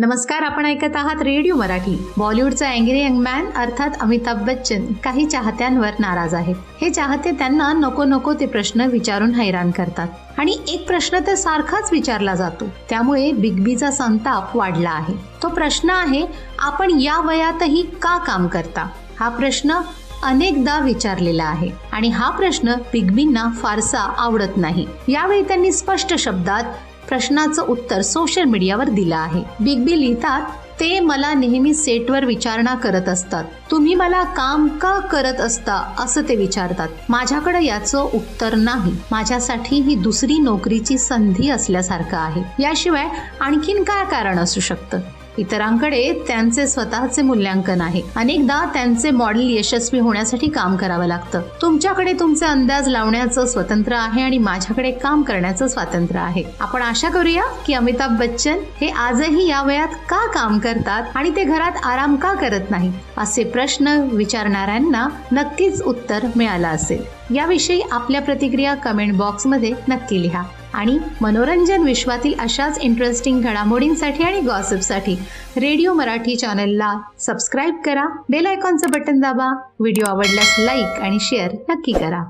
नमस्कार आपण ऐकत आहात रेडिओ मराठी. बॉलिवूडचा अँग्री यंग मॅन अर्थात अमिताभ बच्चन काही चाहत्यांवर नाराज आहेत हे चाहते त्यांना नको नको ते प्रश्न विचारून हैराण करतात. आणि एक प्रश्न तर सारखाच विचारला जातो. त्यामुळे बिग बीचा संताप वाढला आहे. तो प्रश्न आहे आपण या वयातही का काम करता? हा प्रश्न अनेकदा विचारलेला आहे. आणि हा प्रश्न बिग बींना फारसा आवडत नाही. यावेळी त्यांनी स्पष्ट शब्दात प्रश्नाचं उत्तर सोशल मीडियावर दिलं आहे. बिग बी लिहितात ते मला नेहमी सेटवर विचारणा करत असतात. तुम्ही मला काम का करत असता? असं ते विचारतात. माझ्याकडे याचं उत्तर नाही. माझ्यासाठी ही दुसरी नोकरीची संधी असल्यासारखं आहे. याशिवाय आणखीन काय कारण असू शकतं? इतरांकडे त्यांचे स्वतःचे मूल्यांकन आहे. अनेकदा त्यांचे मॉडेल यशस्वी होण्यासाठी काम करावं लागतं. तुमच्याकडे तुमचे अंदाज लावण्याचं स्वतंत्र आहे आणि माझ्याकडे काम करण्याचं स्वातंत्र्य आहे. आपण आशा करूया की अमिताभ बच्चन हे आजही या वयात का काम करतात आणि ते घरात आराम का करत नाही असे प्रश्न विचारणाऱ्यांना नक्कीच उत्तर मिळालं असेल. याविषयी आपल्या प्रतिक्रिया कमेंट बॉक्समध्ये नक्की लिहा. आणि मनोरंजन विश्वातील अशाच इंटरेस्टिंग घडामोडींसाठी आणि गॉसिपसाठी रेडिओ मराठी चॅनलला सबस्क्राईब करा बेल आयकॉनचं बटन दाबा व्हिडिओ आवडल्यास लाईक आणि शेअर नक्की करा.